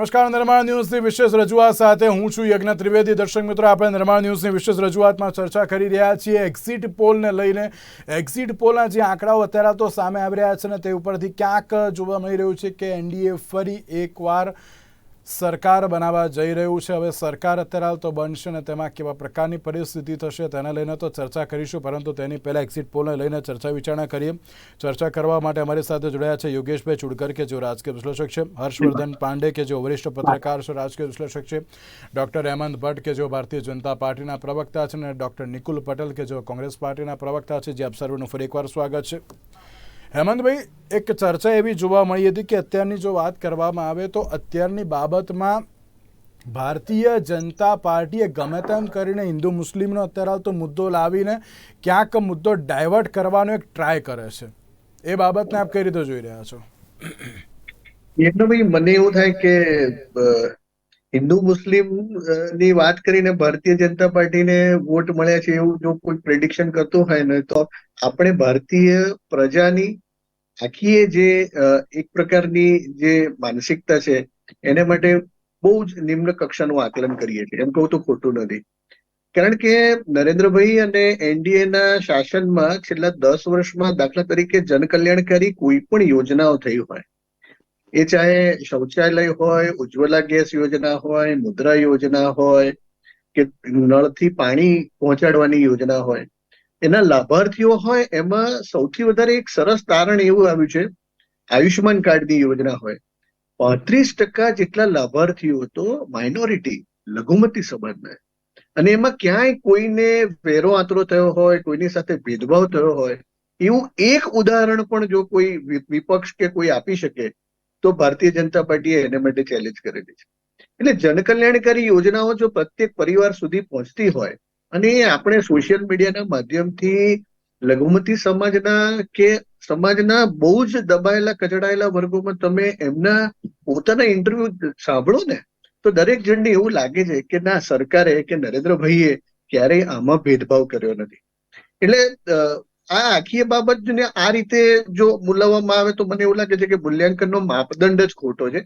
નમસ્કાર, નિર્માણ ન્યૂઝની વિશેષ રજૂઆત સાથે હું છું યજ્ઞ ત્રિવેદી. દર્શક મિત્રો, આપણે નિર્માણ ન્યૂઝની વિશેષ રજૂઆતમાં ચર્ચા કરી રહ્યા છીએ. એક્ઝિટ પોલને લઈને એક્ઝિટ પોલના જે આંકડાઓ અત્યારે તો સામે આવી રહ્યા છે ને તે ઉપરથી ક્યાંક જોવા મળી રહ્યું છે કે એનડીએ ફરી એકવાર સરકાર બનાવવા જઈ રહ્યું છે. હવે સરકાર અત્યારે હાલ તો બનશે ને તેમાં કેવા પ્રકારની પરિસ્થિતિ થશે તેને લઈને તો ચર્ચા કરીશું. પરંતુ તેની પહેલાં એક્ઝિટ પોલને લઈને ચર્ચા વિચારણા કરીએ. ચર્ચા કરવા માટે અમારી સાથે જોડાયા છે યોગેશભાઈ ચુડકર, કે જેઓ રાજકીય વિશ્લેષક છે. હર્ષવર્ધન પાંડે, કે જેઓ વરિષ્ઠ પત્રકાર છે, રાજકીય વિશ્લેષક છે. ડૉક્ટર હેમંત ભટ્ટ, કે જેઓ ભારતીય જનતા પાર્ટીના પ્રવક્તા છે. અને ડૉક્ટર નિકુલ પટેલ, કે જેઓ કોંગ્રેસ પાર્ટીના પ્રવક્તા છે. જે આપ સર્વનું ફરી એકવાર સ્વાગત છે. હેમંતભાઈ, એક ચર્ચા એવી જોવા મળી હતી કે અત્યારની જો વાત કરવામાં આવે તો અત્યારની બાબતમાં ભારતીય જનતા પાર્ટીએ ગમે તેમ કરીને હિન્દુ મુસ્લિમનો અત્યારે હાલ તો મુદ્દો લાવીને ક્યાંક મુદ્દો ડાયવર્ટ કરવાનો એક ટ્રાય કરે છે. એ બાબતને આપ કઈ રીતે જોઈ રહ્યા છો? એટલે ભાઈ, મને એવું થાય કે હિન્દુ મુસ્લિમની વાત કરીને ભારતીય જનતા પાર્ટીને વોટ મળ્યા છે એવું જો કોઈ પ્રેડિક્શન કરતું હોય ને, તો આપણે ભારતીય પ્રજાની આખી જે એક પ્રકારની જે માનસિકતા છે, એને માટે બહુ જ નિમ્ન કક્ષાનું આકલન કરીએ છીએ. એમ કહું તો ખોટું નથી. કારણ કે નરેન્દ્રભાઈ અને એનડીએ ના શાસનમાં છેલ્લા દસ વર્ષમાં દાખલા તરીકે જનકલ્યાણકારી કોઈ પણ યોજનાઓ થઈ હોય એ ચાહે શૌચાલય હોય, ઉજ્જવલા ગેસ યોજના હોય, મુદ્રા યોજના હોય, કે નળથી પાણી પહોંચાડવાની યોજના હોય. એના લાભાર્થીઓ હોય, એમાં સૌથી વધારે એક સરસ તારણ એવું આવ્યું છે, આયુષ્યમાન કાર્ડની યોજના હોય. પાંત્રીસ ટકા જેટલા લાભાર્થીઓ તો માઇનોરિટી લઘુમતી સમાજના. અને એમાં ક્યાંય કોઈને વેરો આંતરો થયો હોય, કોઈની સાથે ભેદભાવ થયો હોય, એવું એક ઉદાહરણ પણ જો કોઈ વિપક્ષ કે કોઈ આપી શકે તો ભારતીય જનતા પાર્ટીએ એને માટે ચેલેન્જ કરેલી છે. એટલે જનકલ્યાણકારી યોજનાઓ જો પ્રત્યેક પરિવાર સુધી પહોંચતી હોય અને આપણે સોશિયલ મીડિયાના માધ્યમથી લઘુમતી સમાજના કે સમાજના બહુ જ દબાયેલા, કચડાયેલા વર્ગોમાં તમે એમના પોતાના ઇન્ટરવ્યુ સાંભળો ને, તો દરેક જણને એવું લાગે છે કે ના સરકારે કે નરેન્દ્રભાઈએ ક્યારેય આમાં ભેદભાવ કર્યો નથી. એટલે આ આખી બાબત ને આ રીતે જો મૂલવવામાં આવે તો મને એવું લાગે છે કે મૂલ્યાંકનનો માપદંડ જ ખોટો છે.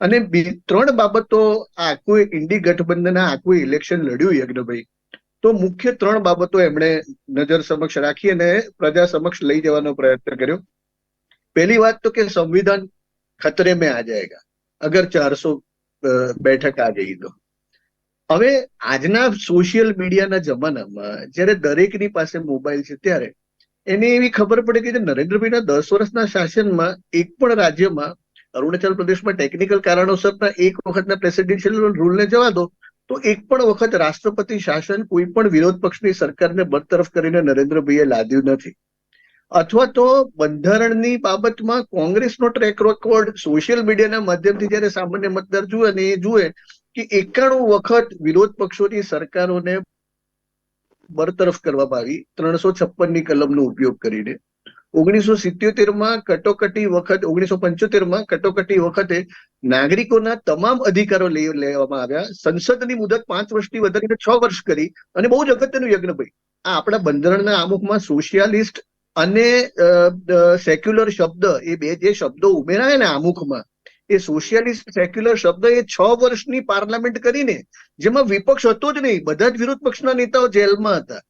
અને ત્રણ બાબતો, આખું ઇન્ડી ગઠબંધન, આખું ઇલેક્શન લડ્યું યજ્ઞભાઈ. તો મુખ્ય ત્રણ બાબતો એમણે નજર સમક્ષ રાખી અને પ્રજા સમક્ષ લઈ જવાનો પ્રયત્ન કર્યો. પહેલી વાત તો કે સંવિધાન ખતરે મેં આ જાયગા. અગર ચારસો બેઠક આ જઈ તો. હવે આજના સોશિયલ મીડિયાના જમાનામાં જ્યારે દરેકની પાસે મોબાઈલ છે ત્યારે એને એવી ખબર પડે કે જે નરેન્દ્રભાઈના દસ વર્ષના શાસનમાં એક પણ રાજ્યમાં, અરુણાચલ પ્રદેશમાં ટેકનિકલ કારણોસરના એક વખતના પ્રેસિડેન્શિયલ રૂલને જવા દો, તો એક પણ વખત રાષ્ટ્રપતિ શાસન કોઈ પણ વિરોધ પક્ષની સરકારને બરતરફ કરીને નરેન્દ્રભાઈએ લાદ્યું નથી. અથવા તો બંધારણની બાબતમાં કોંગ્રેસનો ટ્રેક રેકોર્ડ સોશિયલ મીડિયાના માધ્યમથી જ્યારે સામાન્ય મતદાર જુએ અને એ જુએ કે એકાણું વખત વિરોધ પક્ષોની સરકારોને બરતરફ કરવામાં આવી ત્રણસો છપ્પનની કલમનો ઉપયોગ કરીને. ઓગણીસો સિત્યોતેરમાં કટોકટી વખત, ઓગણીસો પંચોતેરમાં કટોકટી વખતે નાગરિકોના તમામ અધિકારો લેવામાં આવ્યા. સંસદની મુદત પાંચ વર્ષથી વધારીને છ વર્ષ કરી અને બહુ જ અગત્યનું યજ્ઞભાઈ આ આપણા બંધારણના આમુખમાં સોશિયાલિસ્ટ અને સેક્યુલર શબ્દ એ બે જે શબ્દો ઉમેરાય ને આમુખમાં એ સોશિયાલિસ્ટ સેક્યુલર શબ્દ એ છ વર્ષની પાર્લામેન્ટ કરીને, જેમાં વિપક્ષ હતો જ નહીં, બધા જ વિરોધ પક્ષના નેતાઓ જેલમાં હતા.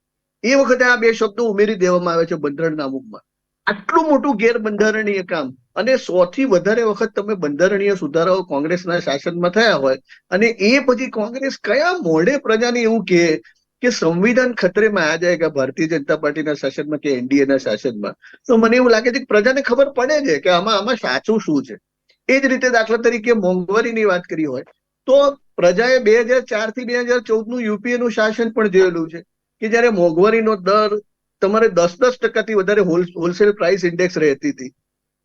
એ વખતે આ બે શબ્દો ઉમેરી દેવામાં આવે છે બંધારણના આમુખમાં આટલું મોટું ગેરબંધારણીય કામ, અને સો થી વધારે વખત તમે બંધારણીય સુધારાઓ કોંગ્રેસના શાસનમાં થયા હોય, અને એ પછી કોંગ્રેસ કયા મોઢે પ્રજાને એવું કહે કે સંવિધાન ખતરેમાં આ જાય કે ભારતીય જનતા પાર્ટીના શાસનમાં કે એનડીએ ના શાસનમાં? તો મને એવું લાગે છે કે પ્રજાને ખબર પડે છે કે આમાં આમાં સાચું શું છે. એ જ રીતે દાખલા તરીકે મોંઘવારીની વાત કરી હોય, તો પ્રજાએ બે હજાર ચારથી બે હજાર ચૌદનું યુપીએ નું શાસન પણ જોયેલું છે, કે જયારે મોંઘવારીનો દર તમારે દસ દસ ટકાથી વધારે હોલ- હોલસેલ પ્રાઇસ ઇન્ડેક્સ રહેતી હતી.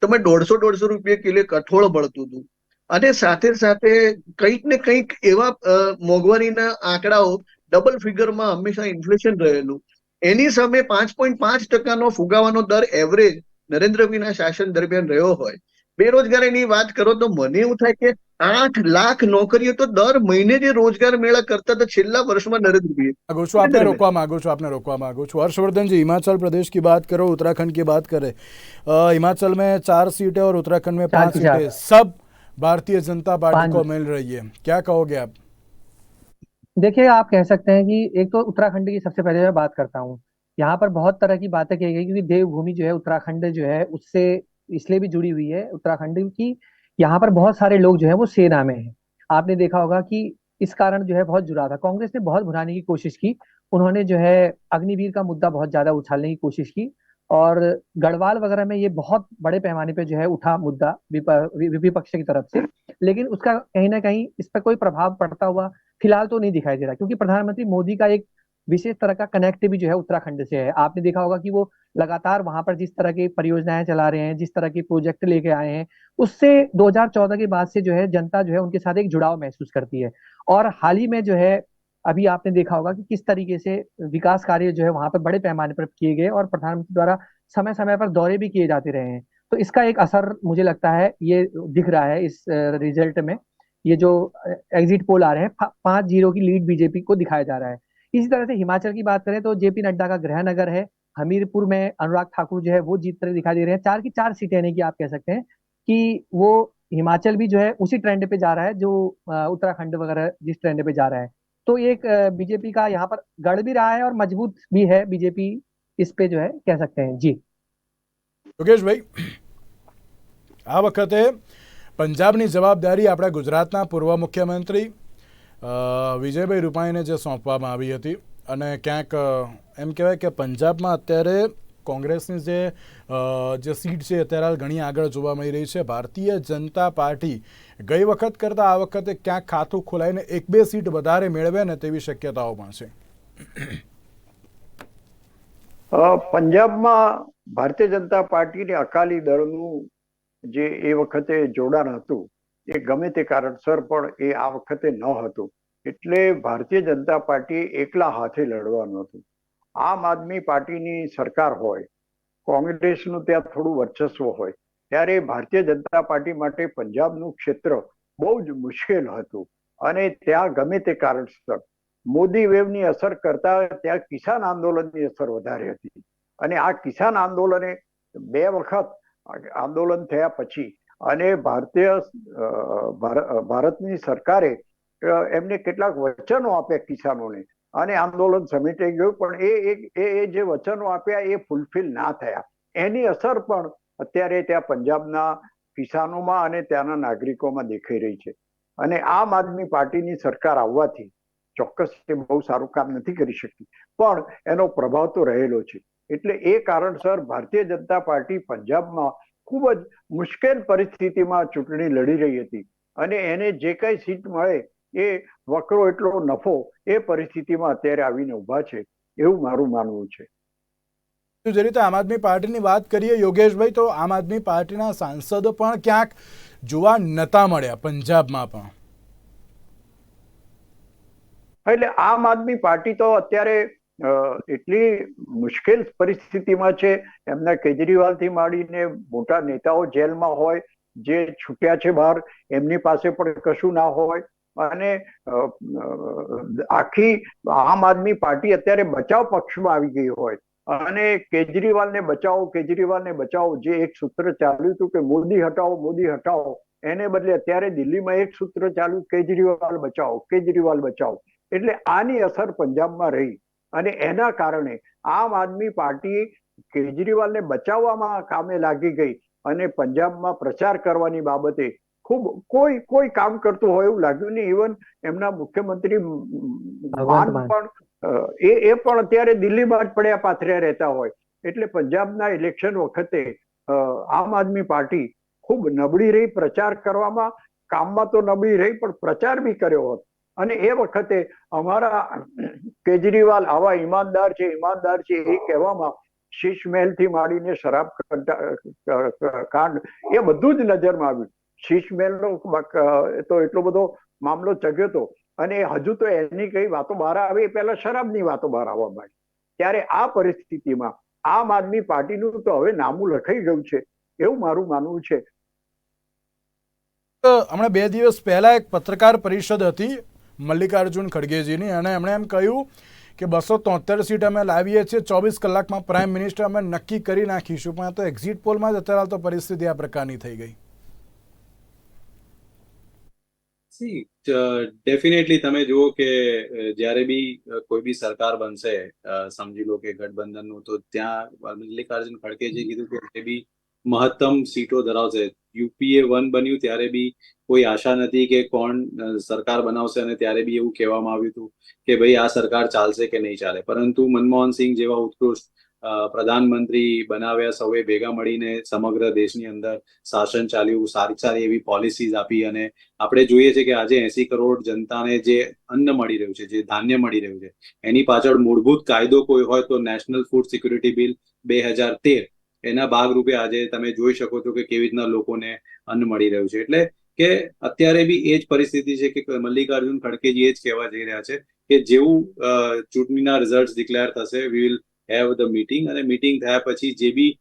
તમે દોઢસો દોઢસો રૂપિયા કિલો કઠોળ મળતું હતું. અને સાથે સાથે કંઈક ને કંઈક એવા મોંઘવારીના આંકડાઓ ડબલ ફિગરમાં હંમેશા ઇન્ફ્લેશન રહેલું. એની સામે પાંચ પોઈન્ટ પાંચ ટકાનો ફુગાવાનો દર એવરેજ નરેન્દ્રભાઈના શાસન દરમિયાન રહ્યો હોય બેરોજગારીની વાત કરો તો મને એવું થાય કે આઠ લાખ નોકરીઓ તો દર મહિને જે રોજગાર મેળા કરતા તો છેલ્લા વર્ષમાં નરેન્દ્રભાઈ માંગુ છું આપને રોકવા માંગુ છું આપને રોકવા માંગુ છું. हर्षवर्धन जी हिमाचल प्रदेश की बात करो उत्तराखंड की बात करें हिमाचल में चार सीटें और उत्तराखंड में पाँच सीटें सब भारतीय जनता पार्टी को मिल रही है क्या कहोगे आप देखिए आप कह सकते हैं कि एक तो उत्तराखंड की सबसे पहले मैं बात करता हूँ यहाँ पर बहुत तरह की बातें कही गई क्योंकि देवभूमि जो है उत्तराखंड जो है उससे इसलिए भी जुड़ी हुई है उत्तराखंड की। यहाँ पर बहुत सारे लोग जो है वो सेना में है। आपने देखा होगा कि इस कारण जो है बहुत जुड़ा था। कांग्रेस ने बहुत भुनाने की कोशिश की। उन्होंने जो है अग्निवीर का मुद्दा बहुत ज़्यादा उछालने की कोशिश की और गढ़वाल वगैरह में ये बहुत बड़े पैमाने पे जो है उठा मुद्दा विप- विपक्ष की तरफ़ से। लेकिन उसका कहीं ना कहीं इस पर कोई प्रभाव पड़ता हुआ फ़िलहाल तो नहीं दिखाई दे रहा, क्योंकि प्रधानमंत्री मोदी का एक विशेष तरह का कनेक्ट भी जो है उत्तराखंड से है। आपने देखा होगा कि वो लगातार वहाँ पर जिस तरह की परियोजनाएँ चला रहे हैं, जिस तरह के प्रोजेक्ट लेके आए हैं, उससे 2014 के बाद से जो है जनता जो है उनके साथ एक जुड़ाव महसूस करती है। और हाल ही में जो है, अभी आपने देखा होगा कि किस तरीके से विकास कार्य जो है वहाँ पर बड़े पैमाने पर किए गए और प्रधानमंत्री द्वारा समय समय पर दौरे भी किए जाते रहे हैं। तो इसका एक असर मुझे लगता है, ये दिख रहा है इस रिज़ल्ट में। ये जो एग्जिट पोल आ रहे हैं पाँच ज़ीरो की लीड बीजेपी को दिखाया जा रहा है। इसी तरह से हिमाचल की बात करें तो जेपी नड्डा का गृह नगर है हमीरपुर में अनुराग ठाकुर जो है वो जीतते हुए दिखाई दे रहे हैं चार की चार सीटें यानी कि आप कह सकते हैं कि वो हिमाचल भी जो है उसी ट्रेंड पे जा रहा है जो अ, उत्तराखंड वगैरह जिस ट्रेंड पे जा रहा है तो एक बीजेपी का यहाँ पर गढ़ भी रहा है और मजबूत भी है बीजेपी इस पे जो है कह सकते हैं जी યોગેશભાઈ આ વખતે પંજાબની જવાબદારી આપણા ગુજરાતના પૂર્વ મુખ્યમંત્રી અ, વિજયભાઈ રૂપાણીને જે સોંપવામાં આવી હતી અને ક્યાંક એમ કહેવાય કે પંજાબમાં અત્યારે કોંગ્રેસની જે જે સીટ છે અત્યારે ઘણી આગળ જોવા મળી રહી છે. ભારતીય જનતા પાર્ટી ગઈ વખત કરતાં આ વખતે ક્યાંક ખાતું ખોલાઈને એક બે સીટ વધારે મેળવે ને તેવી શક્યતાઓ પણ છે. પંજાબમાં ભારતીય જનતા પાર્ટીને અકાલી દળનું જે એ વખતે જોડાણ હતું એ ગમે તે કારણસર પણ એ આ વખતે ન હતું. એટલે ભારતીય જનતા પાર્ટી એકલા હાથે લડવાનું હતું. આમ આદમી પાર્ટીની સરકાર હોય, કોંગ્રેસનું ત્યાં થોડું વર્ચસ્વ હોય, ત્યારે ભારતીય જનતા પાર્ટી માટે પંજાબનું ક્ષેત્ર બહુ જ મુશ્કેલ હતું. અને ત્યાં ગમે તે કારણસર મોદી વેવની અસર કરતા ત્યાં કિસાન આંદોલનની અસર વધારે હતી. અને આ કિસાન આંદોલને બે વખત આંદોલન થયા પછી અને ભારતીય ભારતની સરકારે એમને કેટલાક વચનો આપ્યા કિસાનોને. અને આંદોલન સમેટાઈ ગયું, પણ એ એ જે વચનો આપ્યા એ ફૂલફિલ ના થયા. એની અસર પણ અત્યારે ત્યાં પંજાબના કિસાનોમાં અને ત્યાંના નાગરિકોમાં દેખાઈ રહી છે. અને આમ આદમી પાર્ટીની સરકાર આવવાથી ચોક્કસ તે બહુ સારું કામ નથી કરી શકતી પણ એનો પ્રભાવ તો રહેલો છે. એટલે એ કારણસર ભારતીય જનતા પાર્ટી પંજાબમાં ખૂબ જ મુશ્કેલ પરિસ્થિતિમાં ચૂંટણી લડી રહી હતી. અને એને જે કઈ સીટ મળે એ વકરો એટલો નફો એ પરિસ્થિતિમાં અત્યારે આવીને ઊભા છે એવું મારું માનવું છે. તો જે રીતે આમ આદમી પાર્ટીની વાત કરીએ યોગેશભાઈ તો આમ આદમી પાર્ટીના સાંસદો પણ ક્યાંક જોવા નતા મળ્યા પંજાબમાં પણ. એટલે આમ આદમી પાર્ટી તો અત્યારે એટલી મુશ્કેલ પરિસ્થિતિમાં છે, એમના કેજરીવાલથી માંડીને મોટા નેતાઓ જેલમાં હોય, જે છૂટ્યા છે બહાર, એમની પાસે પણ કશું ના હોય. અને આખી આમ આદમી પાર્ટી અત્યારે બચાવ પક્ષમાં આવી ગઈ હોય. અને કેજરીવાલને બચાવો કેજરીવાલને બચાવો, જે એક સૂત્ર ચાલ્યું હતું કે મોદી હટાવો મોદી હટાવો, એને બદલે અત્યારે દિલ્હીમાં એક સૂત્ર ચાલ્યું, કેજરીવાલ બચાવો કેજરીવાલ બચાવો. એટલે આની અસર પંજાબમાં રહી. અને એના કારણે આમ આદમી પાર્ટી કેજરીવાલને બચાવવામાં કામે લાગી ગઈ અને પંજાબમાં પ્રચાર કરવાની બાબતે ખૂબ કોઈ કોઈ કામ કરતું હોય એવું લાગ્યું નહીં. ઇવન એમના મુખ્યમંત્રી માન. પણ એ એ પણ અત્યારે દિલ્હીમાં જ પડ્યા પાથર્યા રહેતા હોય. એટલે પંજાબના ઇલેક્શન વખતે આમ આદમી પાર્ટી ખૂબ નબળી રહી પ્રચાર કરવામાં. કામમાં તો નબળી રહી પણ પ્રચાર બી કર્યો હોત. અને એ વખતે અમારા કેજરીવાલ આવા ઈમાનદાર છે ઈમાનદાર છે એ કહેવામાં શીશ મહેલથી માંડીને શરાબ કાંડ, એ બધું જ નજરમાં આવ્યું. શીશ મહેલનો ક- તો એટલો બધો મામલો ચગ્યો હતો અને હજુ તો એની કઈ વાતો બહાર આવે એ પહેલા શરાબની વાતો બહાર આવવા માંડી. ત્યારે આ પરિસ્થિતિમાં આમ આદમી પાર્ટીનું તો હવે નામું લખાઈ ગયું છે. એવું મારું માનવું છે. હમણાં બે દિવસ પહેલા એક પત્રકાર પરિષદ હતી મલ્લિકાર્જુન ખડગેજીની અને એમણે એમ કહ્યું કે બસો તોતેર સીટ અમે લાવીએ છીએ, ચોવીસ કલાકમાં પ્રાઇમ મિનિસ્ટર અમે નક્કી કરી નાખીશું, પણ આ તો એક્ઝિટ પોલમાં જ અત્યારે તો પરિસ્થિતિ આ પ્રકારની થઈ ગઈ. ડેફિનેટલી તમે જુઓ કે જ્યારે બી કોઈ બી સરકાર બનશે સમજી લો કે ગઠબંધનનું, તો ત્યાં મલ્લિકાર્જુન ખડગેજી કીધું કે જે બી મહત્તમ સીટો ધરાવશે. યુપીએ વન બન્યું ત્યારે બી કોઈ આશા નથી કે કોણ સરકાર બનાવશે અને ત્યારે બી એવું કહેવામાં આવ્યું હતું કે ભાઈ આ સરકાર ચાલશે કે નહીં ચાલે. પરંતુ મનમોહન સિંહ જેવા ઉત્કૃષ્ટ પ્રધાનમંત્રી બનાવ્યા સૌએ ભેગા મળીને સમગ્ર દેશની અંદર શાસન ચાલ્યું, સારી સારી એવી પોલિસીઝ આપી અને આપણે જોઈએ છે કે આજે એસી કરોડ જનતાને જે અન્ન મળી રહ્યું છે, જે ધાન્ય મળી રહ્યું છે, એની પાછળ મૂળભૂત કાયદો કોઈ હોય તો નેશનલ ફૂડ સિક્યુરિટી બિલ બે હજાર તેર એના ભાગરૂપે આજે તમે જોઈ શકો છો કે કેવી રીતના લોકોને અન્ન મળી રહ્યું છે. એટલે કે અત્યારે બી એ જ પરિસ્થિતિ છે કે મલ્લિકાર્જુન ખડકેજી એ જ કહેવા જઈ રહ્યા છે કે જેવું ચૂંટણીના રિઝલ્ટ ડિક્લેર થશે we will have the meeting અને મીટિંગ થયા પછી જે બી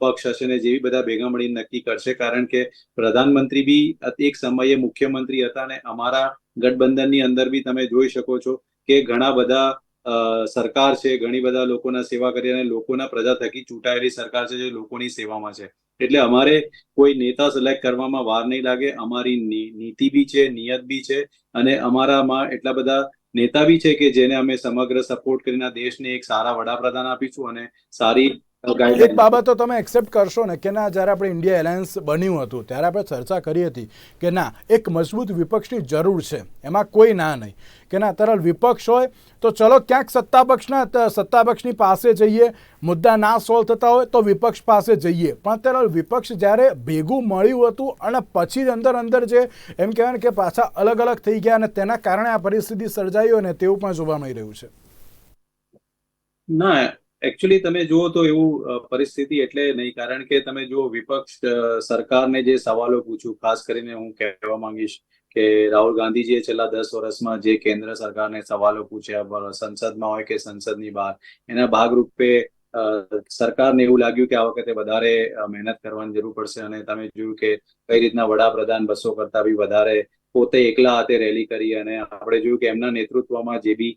પક્ષ હશે ને જે બી બધા ભેગા મળીને નક્કી કરશે. કારણ કે પ્રધાનમંત્રી બી એક સમયે મુખ્યમંત્રી હતા અને અમારા ગઠબંધનની અંદર બી તમે જોઈ શકો છો કે ઘણા બધા સરકાર છે, ઘણી બધા લોકોના સેવા કરી અને લોકોના પ્રજા થકી ચૂંટાયેલી સરકાર છે જે લોકોની સેવામાં છે. એટલે અમારે કોઈ નેતા સિલેક્ટ કરવામાં વાર નહીં લાગે. અમારી નીતિ બી છે, નિયત બી છે અને અમારામાં એટલા બધા નેતા બી છે કે જેને અમે સમગ્ર સપોર્ટ કરીને દેશને એક સારા વડાપ્રધાન આપીશું અને સારી એક બાબતો તમે એક્સેપ્ટ કરશો ને કે ના જ્યારે આપણે ઇન્ડિયા એલાયન્સ બન્યું હતું ત્યારે આપણે ચર્ચા કરી હતી કે ના એક મજબૂત વિપક્ષની જરૂર છે. એમાં કોઈ ના નહીં. કે ના તરલ વિપક્ષ હોય તો ચલો ક્યાંક સત્તાપક્ષના સત્તાપક્ષની પાસે જઈએ. મુદ્દા ના સોલ્વ થતા હોય તો વિપક્ષ પાસે જઈએ. પણ તરલ વિપક્ષ જ્યારે ભેગું મળ્યું હતું અને પછી જ અંદર અંદર જે એમ કહેવાય ને કે પાછા અલગ અલગ થઈ ગયા અને તેના કારણે આ પરિસ્થિતિ સર્જાઈ હોય ને તેવું પણ જોવા મળી રહ્યું છે. ના એકચ્યુઅલી તમે જુઓ તો એવું પરિસ્થિતિ એટલે નહીં. કારણ કે તમે જુઓ, વિપક્ષ સરકારને જે સવાલો પૂછું ખાસ કરીને હું કહેવા માંગીશ કે રાહુલ ગાંધીજીએ છેલ્લા દસ વર્ષમાં જે કેન્દ્ર સરકારને સવાલો પૂછ્યા સંસદમાં હોય કે સંસદની બહાર, એના ભાગરૂપે સરકારને એવું લાગ્યું કે આ વખતે વધારે મહેનત કરવાની જરૂર પડશે. અને તમે જોયું કે કઈ રીતના વડાપ્રધાન બસો કરતા બી વધારે પોતે એકલા હાથે રેલી કરી અને આપણે જોયું કે એમના નેતૃત્વમાં જે બી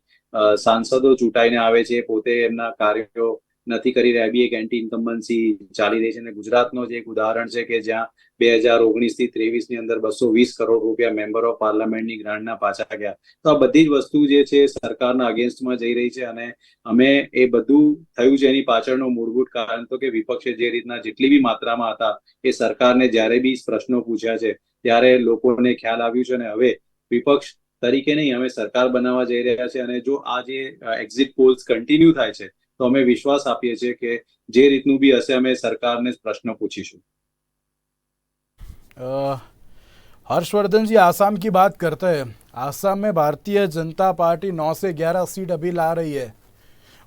સાંસદો ચૂંટાઈને આવે છે, પોતે એમના કાર્યો નથી કરી રહ્યા. બી એક એન્ટી ઇન્કમ્બન્સી ચાલી રહી છે અને ગુજરાતનો જે એક ઉદાહરણ છે કે જ્યાં બે હજાર ઓગણીસથી ત્રેવીસની અંદર બસો વીસ કરોડ રૂપિયા મેમ્બર ઓફ પાર્લામેન્ટની ગ્રાન્ટના પાછા ગયા. તો આ બધી જ વસ્તુ જે છે સરકારના અગેન્સ્ટમાં જઈ રહી છે અને અમે એ બધું થયું છે એની પાછળનું મૂળભૂત કારણ તો કે વિપક્ષે જે રીતના જેટલી બી માત્રામાં હતા એ સરકારને જ્યારે બી પ્રશ્નો પૂછ્યા છે ત્યારે લોકોને ખ્યાલ આવ્યું છે અને હવે વિપક્ષ તરીકે નહીં અમે સરકાર બનાવવા જઈ રહ્યા છે અને જો આ જે એક્ઝિટ પોલ્સ કન્ટિન્યુ થાય છે તો અમે વિશ્વાસ આપીએ છીએ કે જે રીતનું બી હશે અમે સરકારને પ્રશ્ન પૂછીશું अ, हर्षवर्धन जी आसाम की बात करते हैं आसाम में भारतीय जनता पार्टी नौ से ग्यारह सीट अभी ला रही है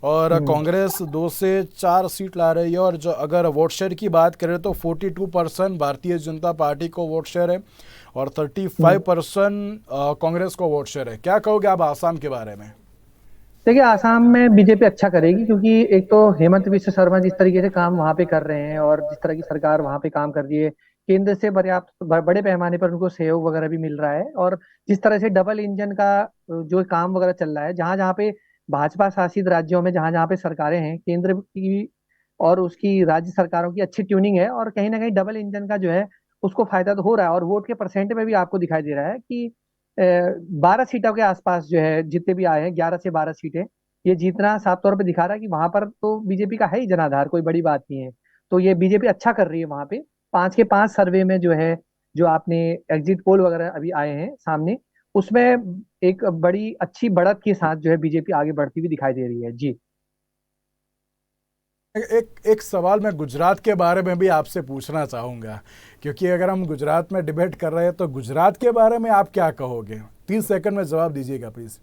और कांग्रेस दो से चार सीट ला रही है और जो अगर वोट शेयर की बात करें तो 42 परसेंट भारतीय जनता पार्टी को वोट शेयर है और 35 परसेंट कांग्रेस को वोट शेयर है। क्या कहोगे आप आसाम के बारे में? देखिए आसाम में बीजेपी अच्छा करेगी क्योंकि एक तो हेमंत विश्व शर्मा जिस तरीके से काम वहाँ पे कर रहे हैं और जिस तरह की सरकार वहाँ पे काम कर रही है केंद्र से पर्याप्त बड़े पैमाने पर उनको सहयोग वगैरह भी मिल रहा है और जिस तरह से डबल इंजन का जो काम वगैरह चल रहा है जहाँ जहाँ पे भाजपा शासित राज्यों में जहाँ जहाँ पे सरकारें हैं, केंद्र की और उसकी राज्य सरकारों की अच्छी ट्यूनिंग है और कहीं ना कहीं डबल इंजन का जो है, उसको फ़ायदा तो हो रहा है और वोट के परसेंट में भी आपको दिखाई दे रहा है कि बारह सीटों के आसपास जो है, जितने भी आए हैं, ग्यारह से बारह सीटें, ये जीतना साफ़ तौर पर दिखा रहा है कि वहाँ पर तो बीजेपी का है ही जनाधार, कोई बड़ी बात नहीं है। तो ये बीजेपी अच्छा कर रही है वहाँ पे। पाँच के पाँच सर्वे में जो है, जो आपने एग्जिट पोल वगैरह अभी आए हैं सामने उसमें एक बड़ी अच्छी बढ़त के साथ जो है बीजेपी आगे बढ़ती हुई दिखाई दे रही है। जी। एक एक सवाल मैं गुजरात के बारे में भी आपसे पूछना चाहूँगा क्योंकि अगर हम गुजरात में डिबेट कर रहे हैं तो गुजरात के बारे में आप क्या कहोगे? तीन सेकंड में जवाब दीजिएगा प्लीज़।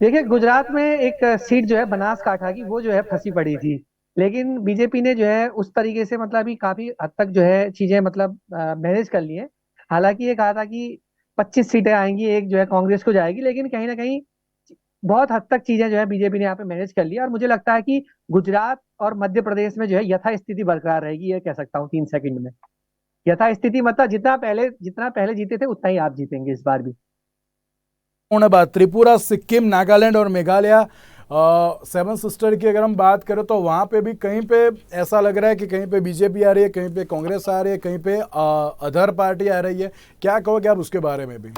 देखिए गुजरात में एक सीट जो है बनासकाठा की वो जो है फंसी पड़ी थी। लेकिन बीजेपी ने जो है उस तरीके से मतलब अभी काफ़ी हद तक जो है चीज़ें मतलब मैनेज कर ली है। हालाँकि ये कहा था कि 25 सीटें आएँगी, एक जो है कांग्रेस को जाएगी, लेकिन कहीं ना कहीं बहुत हद तक चीज़ें जो है बीजेपी ने यहाँ पे मैनेज कर लिया और मुझे लगता है कि गुजरात और मध्य प्रदेश में जो है यथास्थिति बरकरार रहेगी, ये कह सकता हूँ तीन सेकंड में। यथास्थिति मतलब जितना पहले जितना पहले जीते थे, उतना ही आप जीतेंगे इस बार भी। बात, त्रिपुरा, सिक्किम, नागालैंड और मेघालय सेवन सिस्टर की अगर हम बात करें तो वहाँ पे भी कहीं पे ऐसा लग रहा है कि कहीं पे बीजेपी आ रही है, कहीं पे कांग्रेस आ रही है, कहीं पे अदर पार्टी आ रही है। क्या कहोगे आप उसके बारे में भी?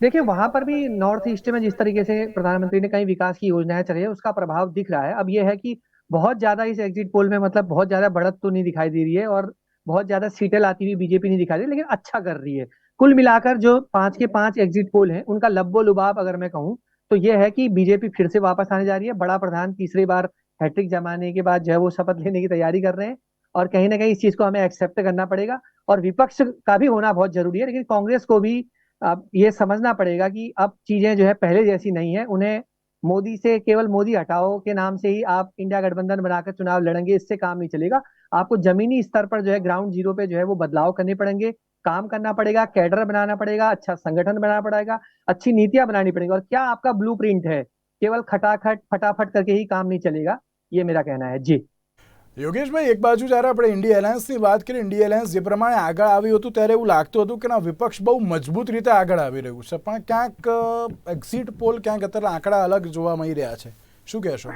देखिए, वहाँ पर भी नॉर्थ ईस्ट में जिस तरीके से प्रधानमंत्री ने कई विकास की योजनाएँ चलाई है, उसका प्रभाव दिख रहा है। अब यह है कि बहुत ज़्यादा इस एग्जिट पोल में मतलब बहुत ज़्यादा बढ़त तो नहीं दिखाई दे रही है और बहुत ज़्यादा सीटें लाती हुई बीजेपी नहीं दिखाई दे रही, लेकिन अच्छा कर रही है। कुल मिलाकर जो पाँच के पाँच एग्जिट पोल हैं, उनका लब्बो लुबाब अगर मैं कहूँ तो यह है कि बीजेपी फिर से वापस आने जा रही है। बड़ा प्रधान तीसरी बार हैट्रिक जमाने के बाद जो है वो शपथ लेने की तैयारी कर रहे हैं और कहीं ना कहीं इस चीज़ को हमें एक्सेप्ट करना पड़ेगा और विपक्ष का भी होना बहुत ज़रूरी है। लेकिन कांग्रेस को भी अब ये समझना पड़ेगा कि अब चीज़ें जो है पहले जैसी नहीं है। उन्हें मोदी से केवल मोदी हटाओ के नाम से ही आप इंडिया गठबंधन बनाकर चुनाव लड़ेंगे, इससे काम नहीं चलेगा। आपको जमीनी स्तर पर जो है ग्राउंड ज़ीरो पे जो है वो बदलाव करने पड़ेंगे। काम करना पड़ेगा कैडर बनाना पड़ेगा अच्छा संगठन बनाना पड़ेगा अच्छी नीतियां बनानी पड़ेंगी और क्या आपका ब्लू है केवल खटाखट फटाफट करके ही काम नहीं चलेगा ये मेरा कहना है जी યોગેશભાઈ એક બાજુ જ્યારે આપણે ઇન્ડિયા એલાયન્સની વાત કરીએ ઇન્ડિયા એલાયન્સ જે પ્રમાણે આગળ આવ્યું હતું ત્યારે એવું લાગતું હતું કે ના વિપક્ષ બહુ મજબૂત રીતે આગળ આવી રહ્યું છે પણ ક્યાંક એક્ઝિટ પોલ ક્યાંક અત્યારે આંકડા અલગ જોવા મળી રહ્યા છે શું કહેશો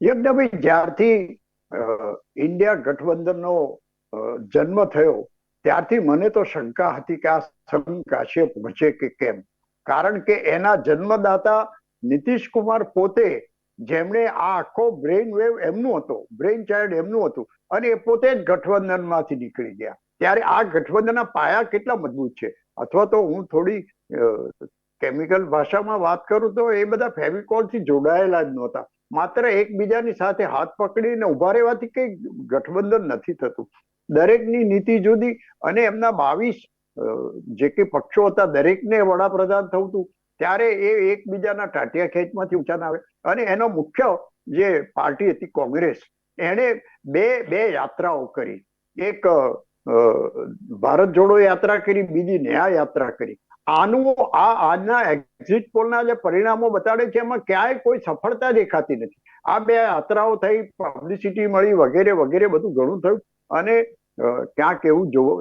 યજ્ઞભાઈ જ્યારથી અ, ઇન્ડિયા ગઠબંધનનો જન્મ થયો, ત્યારથી મને તો શંકા હતી કે આ સંઘ કાશ્ય પહોંચે કે કેમ? કારણ કે એના જન્મદાતા નીતિશ કુમાર પોતે જેમણે આ આખો બ્રેઇન વેવ એમનું હતો, બ્રેઇન ચાઇલ્ડ એમનું હતું, અને એ પોતે જ ગઠબંધનમાંથી નીકળી ગયા. ત્યારે આ ગઠબંધનના પાયા કેટલા મજબૂત છે? અથવા તો હું થોડી કેમિકલ ભાષામાં વાત કરું તો એ બધા ફેવિકોલથી જોડાયેલા જ નહોતા. માત્ર એકબીજાની સાથે હાથ પકડીને ઊભા રહેવાથી કઈ ગઠબંધન નથી થતું. દરેકની નીતિ જુદી અને એમના બાવીસ જે કે પક્ષો હતા દરેકને વડાપ્રધાન થવું ત્યારે એ એકબીજાના ટાટિયા ખેંચમાંથી ઊંચા ના આવે. અને એનો મુખ્ય જે પાર્ટી હતી કોંગ્રેસ, એણે બે બે યાત્રાઓ કરી. એક ભારત જોડો યાત્રા કરી, બીજી ન્યાય યાત્રા કરી. આનું આ આજના એક્ઝિટ પોલના જે પરિણામો બતાડે છે, એમાં ક્યાંય કોઈ સફળતા દેખાતી નથી. આ બે યાત્રાઓ થઈ પબ્લિસિટી મળી વગેરે વગેરે બધું ઘણું થયું. અને ક્યાંક એવું જોવો,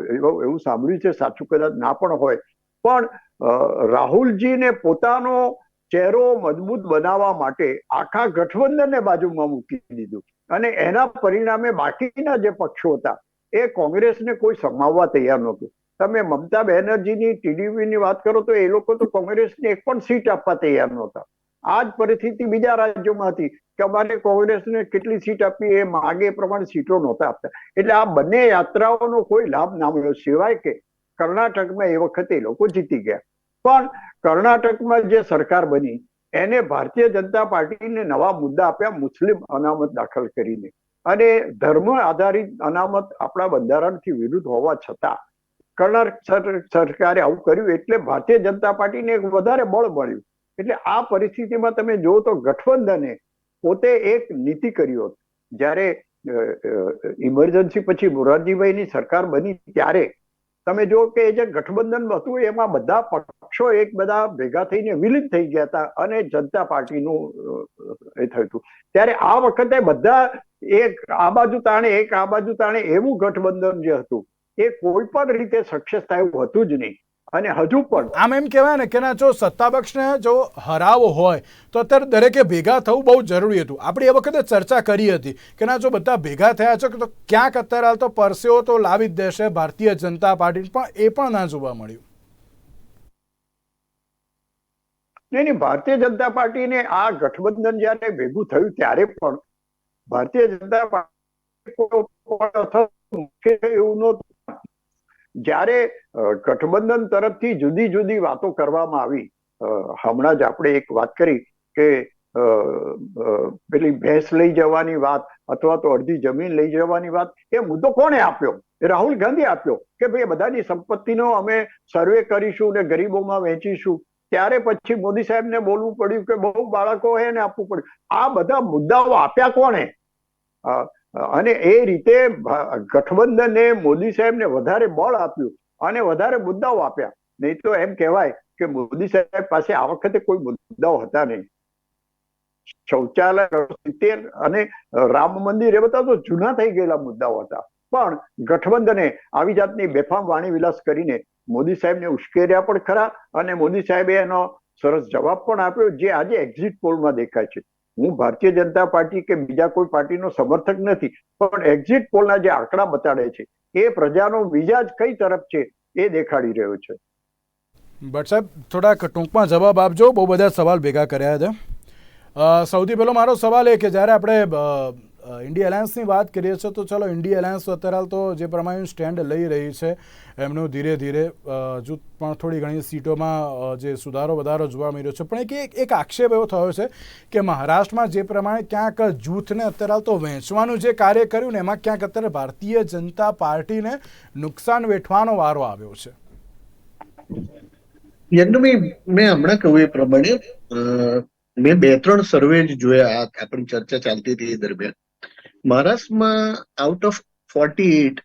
એવું સાંભળ્યું છે, સાચું કદાચ ના પણ હોય. પણ રાહુલજીને પોતાનો ચહેરો મજબૂત બનાવવા માટે આખા ગઠબંધનને બાજુમાં મૂકી દીધું. અને એના પરિણામે બાકીના જે પક્ષો હતા, એ કોંગ્રેસને કોઈ સમાવવા તૈયાર નહોતું. તમે મમતા બેનર્જીની ટીડીપીની વાત કરો તો એ લોકો તો કોંગ્રેસને એક પણ સીટ આપવા તૈયાર નહોતા. આ જ પરિસ્થિતિ બીજા રાજ્યોમાં હતી કે અમારે કોંગ્રેસને કેટલી સીટ આપવી એ માગે પ્રમાણે સીટો નહોતા આપતા. એટલે આ બંને યાત્રાઓનો કોઈ લાભ ના મળ્યો. સિવાય કે કર્ણાટકમાં એ વખતે લોકો જીતી ગયા. પણ કર્ણાટકમાં જે સરકાર બની, એને ભારતીય જનતા પાર્ટીને નવા મુદ્દા આપ્યા, મુસ્લિમ અનામત દાખલ કરીને. અને ધર્મ આધારિત અનામત આપણા બંધારણથી વિરુદ્ધ હોવા છતાં કર્ણાટક સરકારે આવું કર્યું એટલે ભારતીય જનતા પાર્ટીને એક વધારે બળ મળ્યું. એટલે આ પરિસ્થિતિમાં તમે જુઓ તો ગઠબંધને પોતે એક નીતિ કર્યો જ્યારે ઇમરજન્સી પછી મોરારજીભાઈની સરકાર બની ત્યારે તમે જો કે જે ગઠબંધન હતું એમાં બધા પક્ષો એક બધા ભેગા થઈને વિલીન થઈ ગયા હતા અને જનતા પાર્ટીનું એ થયું હતું. ત્યારે આ વખતે બધા એક આ બાજુ તાણે, એક આ બાજુ તાણે એવું ગઠબંધન જે હતું એ કોઈ પણ રીતે સક્સેસ થાય હતું જ નહીં. અને હજુ પણ. આમ એમ કહેવાય ને કે ના જો સત્તાપક્ષને જો હરાવો હોય તો અત્યારે દરેકે ભેગા થવું બહુ જરૂરી હતું. આપણે એ વખતે ચર્ચા કરી હતી કે ના જો બધા ભેગા થયા છે તો ક્યાંક અત્યારે હાલ તો પરસેવો તો લાવી જ દેશે ભારતીય જનતા પાર્ટી પણ એ પણ ના જોવા મળ્યું. નહીં નહીં ભારતીય જનતા પાર્ટીને આ ગઠબંધન જ્યારે ભેગું થયું ત્યારે પણ ભારતીય જનતા પાર્ટી એવું નહોતું. જ્યારે ગઠબંધન તરફથી જુદી જુદી વાતો કરવામાં આવી હમણાં જ આપણે એક વાત કરી કે પેલી ભેંસ લઈ જવાની વાત અથવા તો અડધી જમીન લઈ જવાની વાત, એ મુદ્દો કોણે આપ્યો? એ રાહુલ ગાંધી આપ્યો કે ભાઈ બધાની સંપત્તિનો અમે સર્વે કરીશું ને ગરીબોમાં વહેંચીશું ત્યારે પછી મોદી સાહેબને બોલવું પડ્યું કે બહુ બાળકો એને આપવું પડ્યું. આ બધા મુદ્દાઓ આપ્યા કોણે? અને એ રીતે ગઠબંધને મોદી સાહેબને વધારે બળ આપ્યું અને વધારે મુદ્દાઓ આપ્યા. નહીં તો એમ કહેવાય કે મોદી સાહેબ પાસે આ વખતે કોઈ મુદ્દાઓ હતા નહીં. શૌચાલય સિત્તેર અને રામ મંદિર એ બધા તો જૂના થઈ ગયેલા મુદ્દાઓ હતા. પણ ગઠબંધને આવી જાતની બેફામ વાણી વિલાસ કરીને મોદી સાહેબને ઉશ્કેર્યા પણ ખરા અને મોદી સાહેબે એનો સરસ જવાબ પણ આપ્યો, જે આજે એક્ઝિટ પોલમાં દેખાય છે. હું ભારતીય જનતા પાર્ટી કે બીજા કોઈ પાર્ટીનો સમર્થક નથી, પણ એક્ઝિટ પોલના જે આંકડા બતાડે છે, એ પ્રજાનો મિજાજ કઈ તરફ છે એ દેખાડી રહ્યો છે. ભટ્ટ સાહેબ, થોડાક ટૂંકમાં જવાબ આપજો, બહુ બધા સવાલ ભેગા કર્યા હતા સૌથી પહેલો મારો સવાલ એ કે જ્યારે આપણે ઇન્ડિયા એલાયન્સની વાત કરીએ છીએ તો ચલો ઇન્ડિયા એલાયન્સ અત્યારે તો જે પ્રમાણે સ્ટેન્ડ લઈ રહી છે, એમનું ધીરે ધીરે હજુ પણ થોડી ઘણી સીટોમાં જે સુધારો વધારો જોવા મળ્યો છે. પણ એક એક આક્ષેપ એવો થયો છે કે મહારાષ્ટ્રમાં જે પ્રમાણે ક્યાંક જૂથને અત્યારે તો વહેંચવાનું જે કાર્ય કર્યું ને એમાં ક્યાંક અત્યારે ભારતીય જનતા પાર્ટીને નુકસાન વેઠવાનો વારો આવ્યો છે. મેં હમણાં કહ્યું એ પ્રમાણે મેં બે, ત્રણ સર્વે જ જોયા. આપણી ચર્ચા ચાલતી હતી એ દરમિયાન. મહારાષ્ટ્રમાં out of forty eight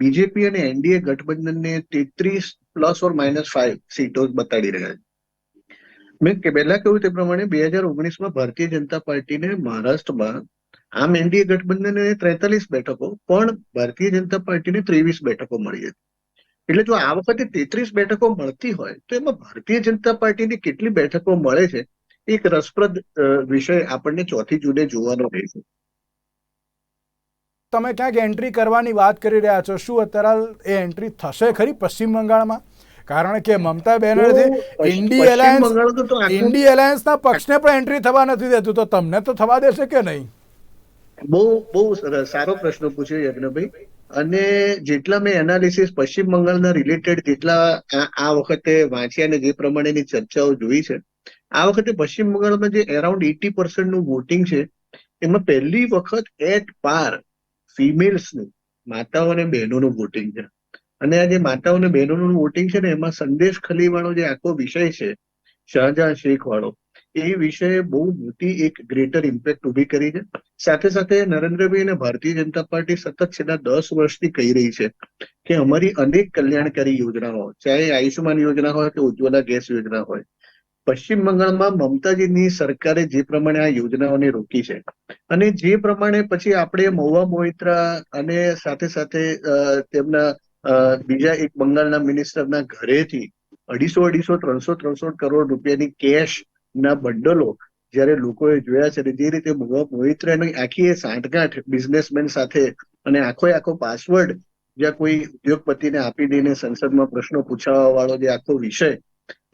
BJP અને એનડીએ ગઠબંધનને તેત્રીસ પ્લસ ઓર માઇનસ ફાઈવ સીટો બતાડી રહ્યા છે. મેં પહેલા કહ્યું તે પ્રમાણે બે હજાર ઓગણીસમાં ભારતીય જનતા પાર્ટીને મહારાષ્ટ્રમાં આમ એનડીએ ગઠબંધનને ત્રેતાલીસ બેઠકો, પણ ભારતીય જનતા પાર્ટીને ત્રેવીસ બેઠકો મળી હતી. એટલે જો આ વખતે તેત્રીસ બેઠકો મળતી હોય, તો એમાં ભારતીય જનતા પાર્ટીને કેટલી બેઠકો મળે છે, એક રસપ્રદ વિષય આપણને ચોથી જૂને જોવાનો રહેશે. તમે ક્યાંક એન્ટ્રી કરવાની વાત કરી રહ્યા છો? શું અત્યારે એ એન્ટ્રી થશે ખરી પશ્ચિમ બંગાળમાં? કારણ કે મમતા બેનર્જી ઇન્ડી એલાયન્સ ઇન્ડી એલાયન્સના પક્ષને પણ એન્ટ્રી થવા નથી દેતું. તો તમને તો થવા દેશે કે નહીં? બહુ બહુ સારો પ્રશ્ન પૂછ્યો યજ્ઞભાઈ. અને જેટલા મેં એનાલિસિસ પશ્ચિમ બંગાળના રિલેટેડ જેટલા આ આ વખતે વાંચ્યા અને જે પ્રમાણેની ચર્ચાઓ જોઈ છે આ વખતે પશ્ચિમ બંગાળમાં જે એરાઉન્ડ એટી પર્સન્ટનું વોટિંગ છે એમાં પહેલી વખત એટ પાર ફિમેલ્સનું માતાઓ અને બહેનોનું વોટિંગ છે. અને આ જે માતાઓ અને બહેનોનું વોટિંગ છે ને, એમાં સંદેશ ખલી વાળો જે આખો વિષય છે, શાહજહાં શેખ વાળો એ વિષયે બહુ મોટી એક ગ્રેટર ઇમ્પેક્ટ ઊભી કરી છે. સાથે સાથે નરેન્દ્રભાઈ અને ભારતીય જનતા પાર્ટી સતત છેલ્લા દસ વર્ષથી કહી રહી છે કે અમારી અનેક કલ્યાણકારી યોજનાઓ ચાહે આયુષ્યમાન યોજના હોય કે ઉજ્જવલા ગેસ યોજના હોય પશ્ચિમ બંગાળમાં મમતાજીની સરકારે જે પ્રમાણે આ યોજનાઓને રોકી છે અને જે પ્રમાણે પછી આપણે મહુવા મોહિત્રા અને સાથે સાથે તેમના બીજા એક બંગાળના મિનિસ્ટરના ઘરેથી અઢીસો અઢીસો, ત્રણસો ત્રણસો કરોડ રૂપિયાની કેશ ના બંડલો જ્યારે લોકોએ જોયા છે અને જે રીતે મહુવા મોહિત્રાની આખી એ સાંઠગાંઠ બિઝનેસમેન સાથે અને આખો આખો પાસવર્ડ જ્યાં કોઈ ઉદ્યોગપતિને આપી દઈને સંસદમાં પ્રશ્નો પૂછાવા વાળો જે આખો વિષય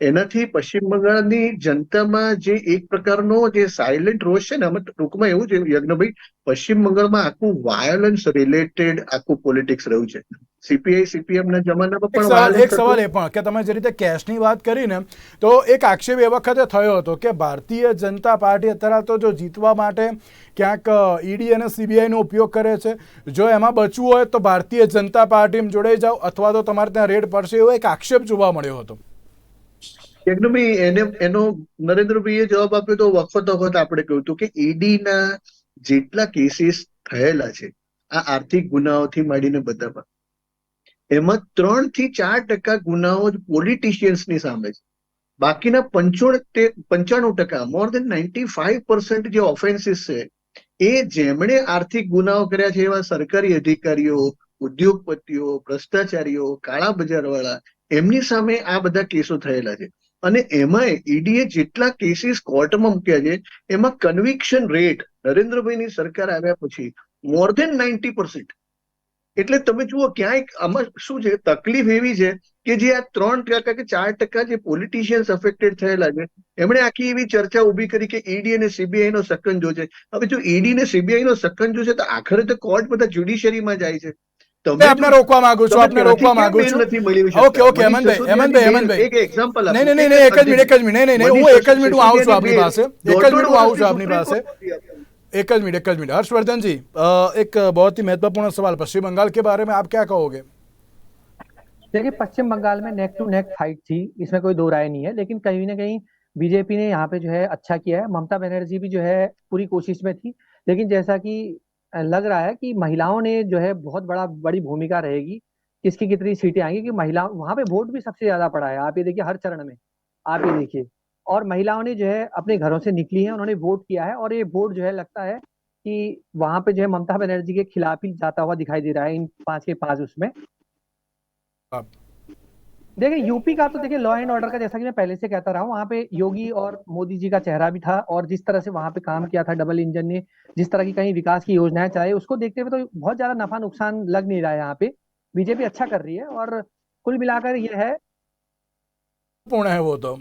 એનાથી પશ્ચિમ બંગાળની જનતામાં જે એક પ્રકારનો જે સાયલેન્ટ રોષ છે ને આમાં ટૂંકમાં એવું છે યજ્ઞભાઈ પશ્ચિમ બંગાળમાં આખું વાયોલન્સ રિલેટેડ આખું પોલિટિક્સ રહ્યું છે. સીપીઆઈ સીપીએમ ના જમાનામાં પણ એક સવાલ એ પણ કે તમે જે રીતે કેશની વાત કરીને તો એક આક્ષેપ એ વખતે થયો હતો કે ભારતીય જનતા પાર્ટી અત્યારે તો જો જીતવા માટે ક્યાંક ઈડી અને સીબીઆઈનો ઉપયોગ કરે છે જો એમાં બચવું હોય તો ભારતીય જનતા પાર્ટી જોડાઈ જાઓ અથવા તો તમારે ત્યાં રેડ પડશે એવો એક આક્ષેપ જોવા મળ્યો હતો. યજ્ઞભાઈ એને, એનો નરેન્દ્રભાઈએ જવાબ આપ્યો તો વખત વખત આપણે કહ્યું હતું કે ઈડીના જેટલા કેસીસ થયેલા છે, આ આર્થિક ગુનાઓથી માંડીને બધામાં, એમાં ત્રણથી ચાર ટકા ગુનાઓ પોલિટિશિયન્સની સામે છે. બાકીના પંચોતેર, પંચાણું ટકા more than ninety five percent જે ઓફેન્સીસ છે, એ જેમણે આર્થિક ગુનાઓ કર્યા છે એવા સરકારી અધિકારીઓ, ઉદ્યોગપતિઓ, ભ્રષ્ટાચારીઓ, કાળા બજાર વાળા એમની સામે આ બધા કેસો થયેલા છે. અને એમાંય ઈડીએ જેટલા કેસીસ કોર્ટમાં મૂક્યા છે, એમાં કન્વિક્શન રેટ નરેન્દ્રભાઈની સરકાર આવ્યા પછી મોર ધેન નાઇન્ટી પર્સન્ટ એટલે તમે જુઓ ક્યાંય આમાં શું છે, તકલીફ એવી છે કે જે આ ત્રણ ટકા કે ચાર ટકા જે પોલિટિશિયન્સ અફેક્ટેડ થયેલા છે, એમણે આખી એવી ચર્ચા ઊભી કરી કે ઈડી અને સીબીઆઈ નો સકંજો છે. હવે જો ઈડી ને સીબીઆઈ નો સકંજો છે તો આખરે તો કોર્ટ બધા જ્યુડિશરીમાં જાય છે. મેં આપને રોકવા માંગુ છું આપને રોકવા માંગુ છું ઓકે ઓકે હેમંતભાઈ હેમંતભાઈ હેમંતભાઈ એક એક્ઝામ્પલ નહીં નહીં નહીં નહીં, એક જ મિનિટ એક જ મિનિટ નહીં નહીં હું એક જ મિનિટ હું આવું છું આપની પાસે એક જ મિનિટ હું આવું છું આપની પાસે एक જ मिनट एक જ मिनट हर्षवर्धन जी अ, एक बहुत ही महत्वपूर्ण सवाल पश्चिम बंगाल के बारे में आप क्या कहोगे देखिए पश्चिम बंगाल में नेक टू नेक फाइट थी इसमें कोई दो राय नहीं है लेकिन कहीं ना कहीं बीजेपी ने यहाँ पे जो है अच्छा किया है ममता बनर्जी भी जो है पूरी कोशिश में थी लेकिन जैसा कि अ, लग रहा है कि महिलाओं ने जो है बहुत बड़ा, बड़ी भूमिका रहेगी। किसकी कितनी सीटें आएँगी? कि महिला, वहाँ पे वोट भी सबसे ज़्यादा पड़ा है। आप ये देखिए, हर चरण में। आप ये देखिए। और महिलाओं ने जो है अपने घरों से निकली है, उन्होंने वोट किया है और ये वोट जो है लगता है कि वहाँ पे जो है ममता बनर्जी के खिलाफ ही जाता हुआ दिखाई दे रहा है इन पाँच के पाँच उसमें। देखिए यूपी का तो देखिए लॉ एंड ऑर्डर का जैसा कि मैं पहले से कहता रहा हूँ वहाँ पे योगी और मोदी जी का चेहरा भी था और जिस तरह से वहाँ पे काम किया था डबल इंजन ने जिस तरह की कहीं विकास की योजनाएँ चलाई उसको देखते हुए तो बहुत ज़्यादा नफा नुकसान लग नहीं रहा है यहाँ पे। बीजेपी अच्छा कर रही है और कुल मिलाकर ये है। पूर्ण है वो तो।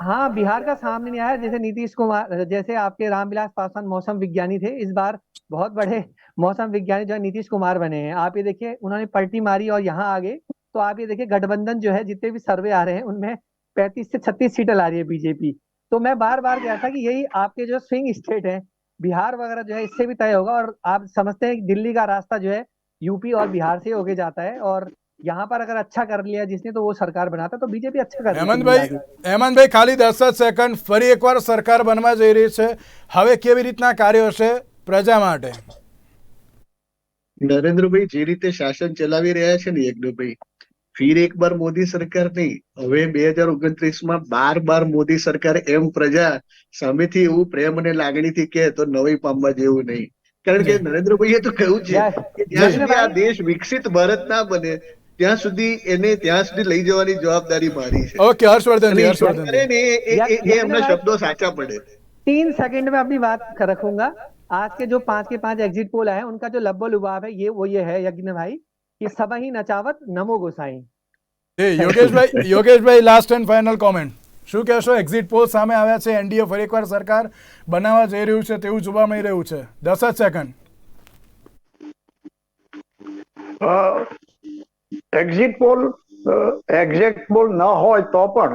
हाँ बिहार का सामने नहीं आया। जैसे नीतीश कुमार जैसे आपके रामविलास पासवान मौसम विज्ञानी थे इस बार बहुत बड़े मौसम विज्ञानी जो है नीतीश कुमार बने हैं। आप ये देखिए उन्होंने पलटी मारी और यहाँ आ गए तो आप ये देखिए गठबंधन जो है जितने भी सर्वे आ रहे हैं उनमें पैंतीस से छत्तीस सीटें ला रही है बीजेपी तो मैं बार बार कहा था कि यही आपके जो स्विंग स्टेट है बिहार वगैरह जो है इससे भी तय होगा और आप समझते हैं कि दिल्ली का रास्ता जो है यूपी और बिहार से होके जाता है और यहाँ पर अगर अच्छा कर लिया जिसने तो वो सरकार बनाता तो बीजेपी अच्छा कर હેમંતભાઈ હેમંતભાઈ ખાલી દસ જ સેકન્ડ ફરી એકવાર સરકાર બનવા જઈ રહી છે હવે કેવી રીતના કાર્યો હશે પ્રજા માટે નરેન્દ્રભાઈ જે રીતે શાસન ચલાવી રહ્યા છે ને યજ્ઞભાઈ ફિર એક બાર મોદી સરકાર નહીં હવે બે હજાર ઓગણત્રીસ માં બાર બાર મોદી સરકાર એમ પ્રજા સામેથી એવું પ્રેમ અને લાગણીથી કહે તો નવી પામવા જેવું નહીં કારણ કે જી. નરેન્દ્રભાઈએ તો કહ્યું છે જય. કે જ્યાં જી. સુધી આ દેશ વિકસિત ભારત ના બને ત્યાં સુધી એને ત્યાં સુધી લઈ જવાની જવાબદારી મારી છે ઓકે હર્ષવર્ધનજી અને એ હર્ષવર્ધનજી કરે ને એ- એ- એ- એ એમના શબ્દો સાચા પડે तीन सेकंड में अपनी बात कर रखूंगा आज के जो पांच के पांच एग्जिट पोल है उनका जो लब्बो लुबाव है ये वो ये है यज्ञ भाई કે નચાવત નમો ગોસાઈ એ યોગેશભાઈ યોગેશભાઈ લાસ્ટ એન્ડ ફાઇનલ કોમેન્ટ શું કહેશો? એક્ઝિટ પોલ સામે આવ્યા છે. એનડીએ ફરી એકવાર સરકાર બનાવવા જઈ રહ્યું છે તેવું જોવા મળી રહ્યું છે. દસ જ second exit poll exact poll ન હોય તો પણ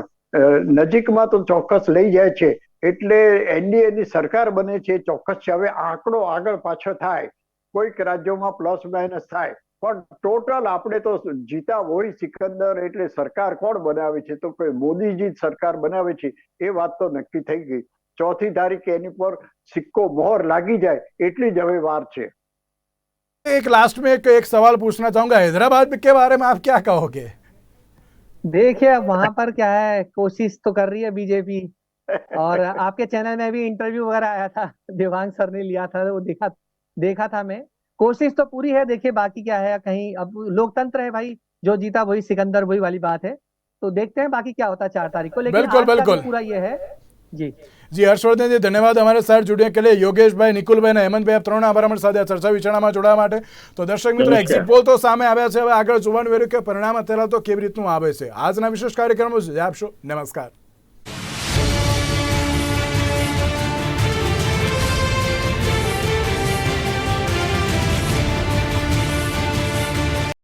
નજીકમાં તો ચોક્કસ લઈ જાય છે. એટલે એનડીએની સરકાર બને છે ચોક્કસ. છે હવે આંકડો આગળ પાછળ થાય. કોઈક રાજ્યોમાં પ્લસ માઇનસ થાય. પણ ટોટલ આપણે તો જીતા હોય સિકંદર એટલે સરકાર કોણ બનાવે છે તો કોઈ મોદીજી જ સરકાર બનાવે છે એ વાત તો નક્કી થઈ ગઈ ચોથી તારીખે એની પર સિક્કો મોહર લાગી જાય એટલી જ હવે વાર છે एक लास्ट में एक एक सवाल पूछना चाहूंगा हैदराबाद के बारे में आप क्या कहोगे देखिए अब वहां पर क्या है कोशिश तो कर रही है बीजेपी और आपके चैनल में भी इंटरव्यू वगैरह आया था देवांग सर ने लिया था वो देखा देखा था मैं कोशिश तो पूरी है देखिए बाकी क्या है कहीं अब लोकतंत्र है भाई जो जीता वही सिकंदर वही वाली बात है तो देखते हैं बाकी क्या होता है चार तारीख को लेकिन बिल्कुल, आज का बिल्कुल। तो पूरा ये है जी જી હર્ષવર્ધનજી ધન્યવાદ અમારે સાથ જોડ્યા કે लिए યોગેશભાઈ નિકુલભાઈ અને હેમંતભાઈ આપ ત્રણ આભાર અમારી સાથે આ ચર્ચા વિચારણામાં જોડાવા માટે તો દર્શક મિત્રો નમસ્કાર. એક્ઝિટ પોલ તો સામે આવ્યા છે હવે આગળ જોવાનું રહ્યું કે પરિણામ અત્યારે તો કેવી રીતનું આવે છે આજના વિશેષ કાર્યક્રમો જ આપશો નમસ્કાર